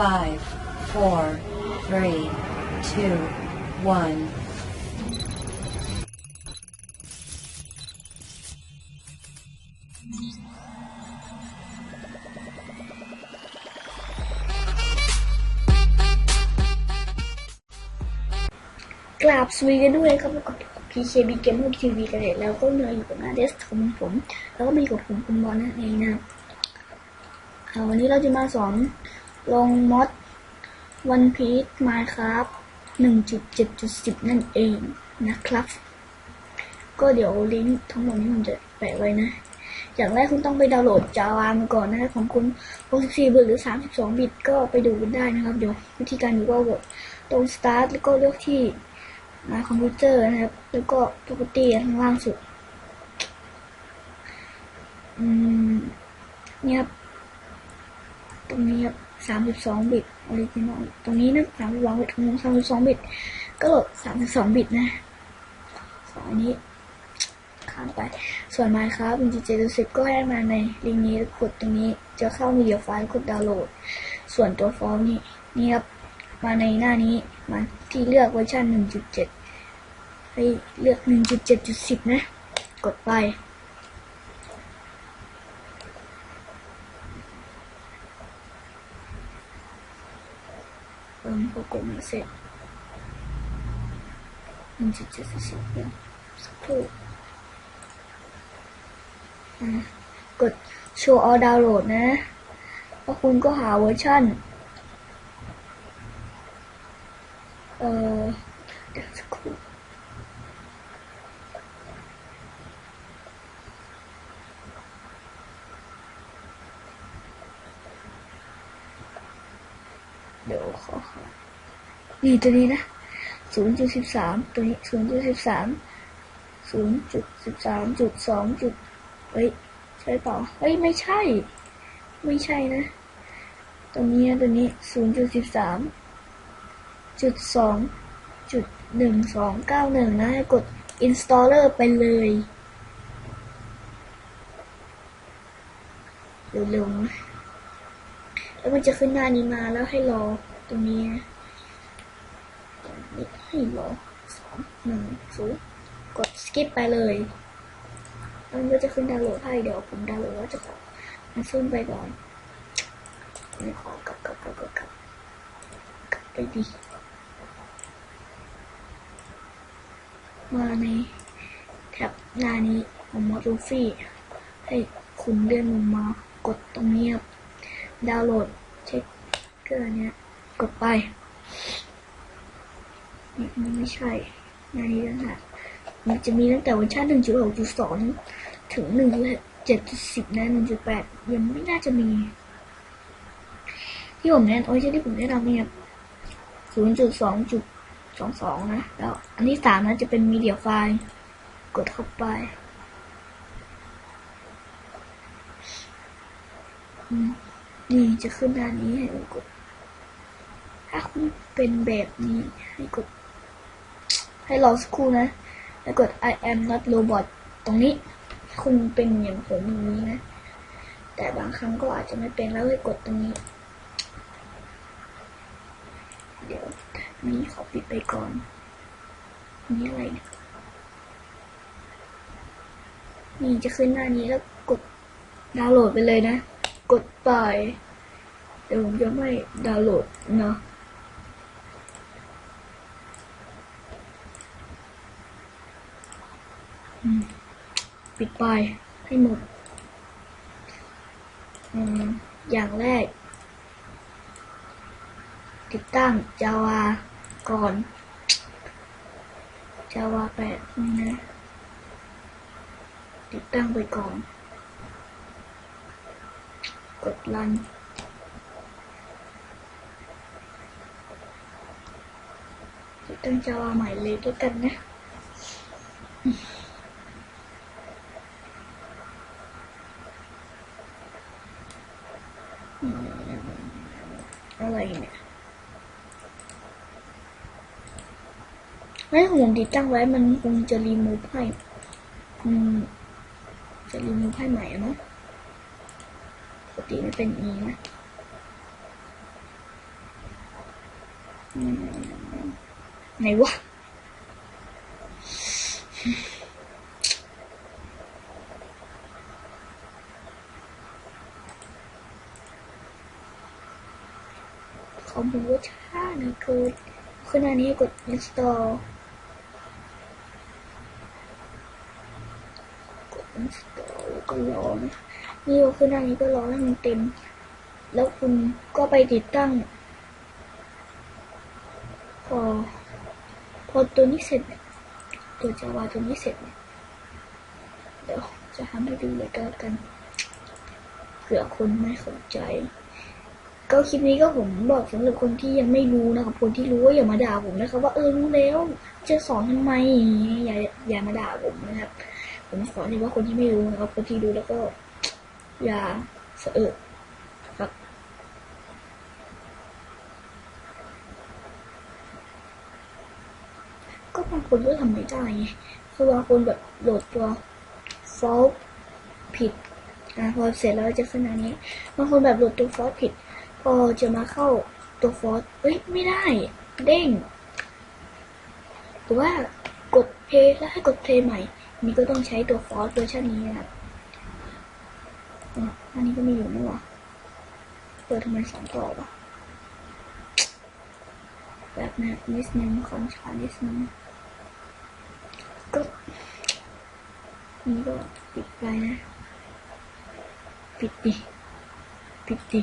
five, four, three, two, one. กราบสวีกันด้วยครับกับ PKB Gamer TV กันเลยแล้วก็มาอยู่กับหน้าเดสก์ของผม แล้วก็มีกับผมคุณบอลนั่นเองนะครับอ่าวันนี้เราจะมาสอน ลงมด One Piece Minecraft 1.7.10 นั่นเองนะครับ ก็เดี๋ยวลิงก์ทั้งหมดนี้ผมจะแปะไว้นะ อย่างแรกคุณต้องไปดาวน์โหลด Java มาก่อนนะครับของคุณ 64 บิตหรือ 32 บิตก็ไปดูกันได้นะครับ เดี๋ยววิธีการดูก็กดตรง Start แล้วก็เลือกที่มาคอมพิวเตอร์นะครับ แล้วก็ property ข้างล่างสุด อืมเนี่ยครับ ตรงนี้ครับ สามสิบสองบิตออริจินอลตรงนี้นะสามสิบสองบิตของสามสิบสองบิต ก็โหลดสามสิบสองบิตนะสองอันนี้ข้ามไป ส่วน Minecraft เป็น7.10ก็ให้มาในลิงก์นี้กดตรงนี้ จะเข้ามีเดียไฟล์กดดาวน์โหลด ส่วนตัวฟอร์มนี่นี่ครับมาในหน้านี้มาที่เลือกเวอร์ชัน1.7ให้เลือก 1.7.10 นะ กดไป เติมโปรแกรมเสร็จ1.7.10เดี๋ยวสักครู่กด show all download นะแล้วคุณก็หาเวอร์ชันเอ่อเดี๋ยวสักครู่เดี๋ยวขอหา นี่ตัวนี้นะศูนย์จุดสิบสามตัวนี้ศูนย์จุดสิบสามศูนย์จุดสิบสามจุดสองจุดเฮ้ยใช่เปล่าเฮ้ยไม่ใช่ ไม่ใช่นะตัวนี้ตัวนี้ศูนย์จุดสิบสามจุดสองจุดหนึ่งสองเก้าหนึ่งนะให้กด installer ไปเลยเร็วๆนะแล้วมันจะขึ้นหน้านี้มาแล้วให้รอตรงนี้นะตรงนี้ ให้รอสองหนึ่งศูนย์กด skip ไปเลยมันก็จะขึ้นดาวน์โหลดให้เดี๋ยวผมดาวน์โหลดแล้วจะขอมันขึ้นไปก่อนไม่ขอกลับกลับกลับกลับกลับกลับไปดีมาในแท็บหน้านี้ของมอดูฟี่ให้คุณเลื่อนลงมากดตรงนี้ครับดาวน์โหลดเช็คเกอร์เนี้ยกดไป มันไม่ใช่หน้านี้นะมันจะมีตั้งแต่เวอร์ชัน1.6.2 ถึง 1.7.10นะ1.8 ยังไม่น่าจะมี ที่ผมแนะนำโอ้ยที่ผมแนะนำเนี่ย 0.2. สองสองนะ แล้วอันที่สามนะจะเป็นมีเดียไฟล์กดเข้าไปนี่จะขึ้นด้านนี้ให้กด ถ้าคุณเป็นแบบนี้ให้กด ให้รอสักครู่นะ แล้วกด I am not robot ตรงนี้ คุณเป็นอย่างผมอย่างนี้นะ แต่บางครั้งก็อาจจะไม่เป็นแล้วให้กดตรงนี้ เดี๋ยวนี้ขอปิดไปก่อน นี่อะไร นี่จะขึ้นหน้านี้แล้วกดดาวน์โหลดไปเลยนะ กดไปเดี๋ยวผมจะไม่ดาวน์โหลดเนาะอืม ปิดไปให้หมดอืมอย่างแรก ติดตั้ง Java ก่อน Java 8นี่นะติดตั้งไปก่อน กดรันติดตั้ง Java ใหม่เลยด้วยกันนะ อะไรเนี่ยไม่ผมติดตั้งไว้มันคงจะรีมูฟให้อืมจะรีมูฟให้ใหม่อะเนาะปกติไม่เป็นอย่างนี้นะไหนวะ เขาบอกว่าช้าเหลือขึ้นอันนี้กด install กด install ก็รอนะนี่พอขึ้นอันนี้ก็รอให้มันเต็ม แล้วคุณก็ไปติดตั้ง พอ พอตัวนี้เสร็จเนี่ยตัวจาวาตัวนี้เสร็จเนี่ยเดี๋ยวจะทำให้ดูเลยก็แล้วกันเผื่อคนไม่สนใจ ก็คลิปนี้ก็ผมบอกสำหรับคนที่ยังไม่รู้นะครับ คนที่รู้ก็อย่ามาด่าผมนะครับ ว่าเออรู้แล้ว จะสอนทำไมอย่าอย่ามาด่าผมนะครับ ผมสอนเฉพาคนที่ไม่รู้นะครับ คนที่รู้แล้วก็ อย่าเสอะเอะครับก็บางคนก็ทำไม่ได้ไงคือบางคนแบบโหลดตัวฟอลผิดอะพอเสร็จแล้วจะขึ้นอันนี้บางคนแบบโหลดตัวฟอลผิด พอจะมาเข้าตัวฟอสเอ้ย ไม่ได้ เด้งหรือว่ากดเพย์แล้วให้กดเพย์ใหม่ นี่ก็ต้องใช้ตัวฟอสเวอร์ชันนี้นะครับอันนี้ก็มีอยู่นี่หว่าเปิดทำไมสองต่อวะแบบนะนิดนึงของชานิดนึงก็นี่ก็ปิดไปนะ ปิดดิ ปิดดิ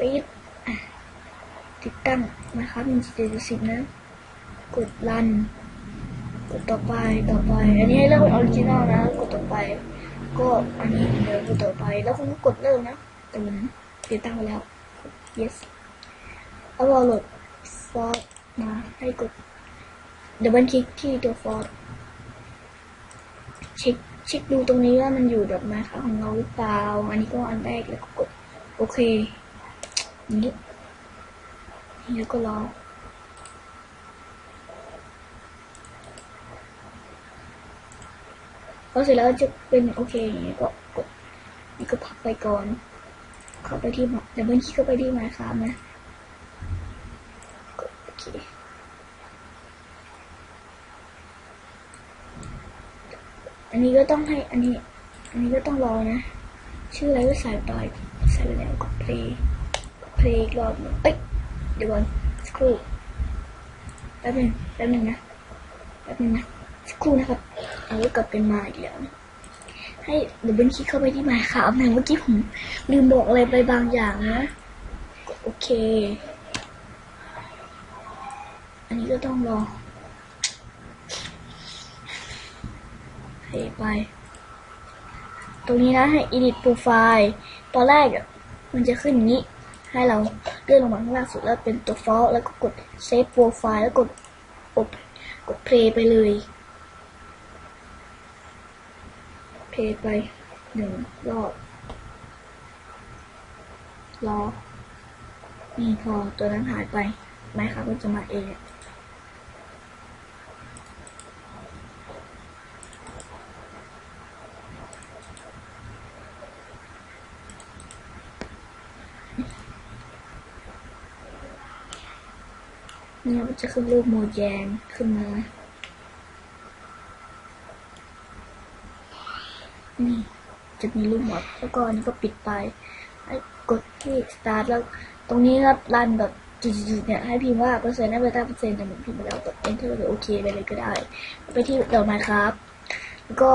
ปิดอะติดตั้งนะครับมันจะจะสิบนะ กดรัน กดต่อไปต่อไป อันนี้ให้เลือกเป็นออริจินอลนะ กดต่อไป ก็อันนี้เดี๋ยวกดต่อไป แล้วคุณก็กดเริ่มนะแต่มันติดตั้งไปแล้ว yes แล้วเราโหลดฟอร์มาให้กดเดี๋ยวบันคลิกที่ตัวฟอร์เช็คเช็คดูตรงนี้ว่ามันอยู่แบบมาค่ะของเราหรือเปล่า อันนี้ก็อันแรกแล้วก็กดโอเค นี่นี่ก็รอพอเสร็จแล้วจะเป็นโอเคอย่างนี้ก็กดนี่ก็พักไปก่อน เข้าไปที่เดี๋ยวเมื่อกี้เข้าไปที่มาครับนะกดโอเคอันนี้ก็ต้องให้อันนี้ อันนี้ก็ต้องรอนะ ชื่ออะไรก็ใส่ไปใส่ไปแล้วกดเพลย์ เพลงอีกรอบเอ้ย เดี๋ยวก่อนสักครู่แป๊บหนึงแป๊บหนึงนะ แป๊บหนึงนะ สักครู่นะครับเอาไว้กลับเป็นมาอีกแล้วนะให้เดี๋ยวเบนคลิกเข้าไปที่หมายข่าวนะเมื่อกี้ผมลืมบอกอะไรไปบางอย่างนะ โอเค อันนี้ก็ต้องรอไป ตรงนี้นะให้ edit profile ตอนแรกมันจะขึ้นอย่างนี้ ให้เราเลื่อนลงมาข้างล่างสุดแล้วเป็นตัวฟอลแล้วก็กดเซฟโปรไฟล์แล้วกดกดกดเพลย์ไปเลยเพลย์ไปหนึ่งรอบรอนี่พอตัวนั้นหายไปไม้ค่ะก็จะมาเอง เนี่ยจะขึ้นรูปโมแยงขึ้นมา นี่จะมีรูปหมดแล้วก็อันนี้ก็ปิดไปให้กดที่ start แล้วตรงนี้ครับรันแบบจุดๆเนี่ยให้พิมพ์ว่าเปอร์เซ็นต์ได้เบต้าเปอร์เซ็นต์แต่ผมพิมพ์ไปแล้วกด enter หรือโอเคไปเลยก็ได้ ไปที่เดี๋ยวมาครับ แล้วก็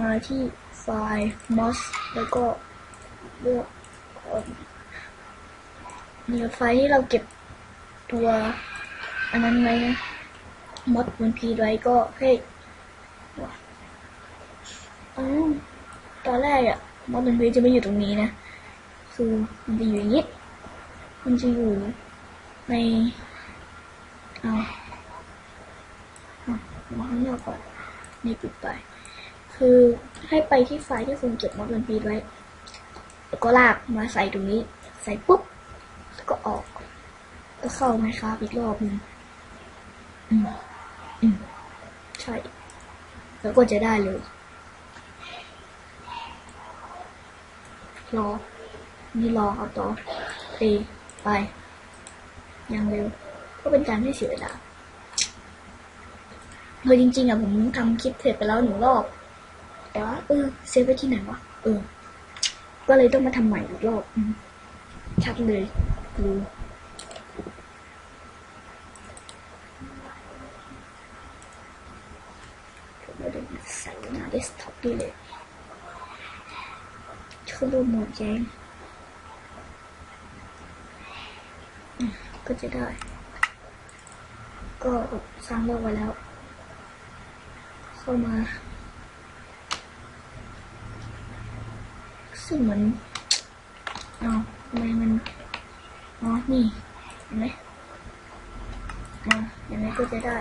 มาที่ไฟล์ mos แล้วก็เลือกเอ่อเนี่ยไฟล์ที่เราเก็บตัว อันนั้นไว้นะมดบนพีไว้ก็ให้ว้าอ๋อตอนแรกอะมดบนพีจะไม่อยู่ตรงนี้นะ คือมันจะอยู่อย่างนี้ มันจะอยู่ในเอาเอามาข้างนอกก่อนนี่ปิดไป คือให้ไปที่ไฟล์ที่คุณเก็บมดบนพีไว้ แล้วก็ลากมาใส่ตรงนี้ ใส่ปุ๊บแล้วก็ออก ก็เข้าไหมครับอีกรอบหนึง อืมอืมใช่ แล้วก็จะได้เลยรอนี่รอครับต่อเพลย์ไปยังเร็ว ก็เป็นการไม่เสียเวลาเออจริงๆอะผมทำคลิปเสร็จไปแล้วหนึ่งรอบ แต่ว่าเออเซฟไว้ที่ไหนวะเออ ก็เลยต้องมาทำใหม่อีกรอบอืมชัดเลยดูผมไม่ได้ใส่หน้าเดสก์ท็อปเลยเข้ารูปโหมดแจ้งก็จะได้ ก็สร้างโลกไว้แล้ว เข้ามาซึ่งเหมือนอ๋อทำไมมันอ๋อนี่เห็นไหมอ๋ออย่างนี้ก็จะได้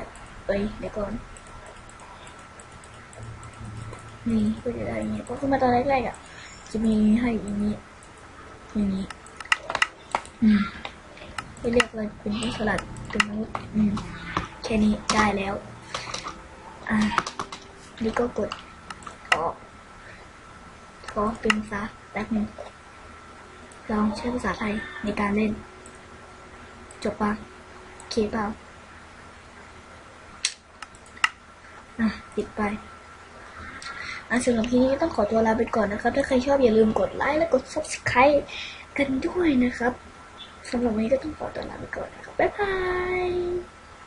เอ้ยเดี๋ยวก่อน นี่ก็จะได้อย่างนี้เพราะขึ้นมาตอนแรกๆอะ จะมีให้อย่างนี้อย่างนี้อืมไม่เรียกเลยเป็นผู้สลัดเป็นมนุษย์อืมแค่นี้ได้แล้ว อ่า นี่ก็กดออขอเป็นภาษาแป๊บนึงลองใช้ภาษาไทยในการเล่น จบปะเคเปล่าอะปิดไป อะสำหรับที่นี้ต้องขอตัวลาไปก่อนนะครับ ถ้าใครชอบอย่าลืมกดไลค์และกด subscribe กันด้วยนะครับสำหรับวันนี้ก็ต้องขอตัวลาไปก่อนนะครับบ๊ายบาย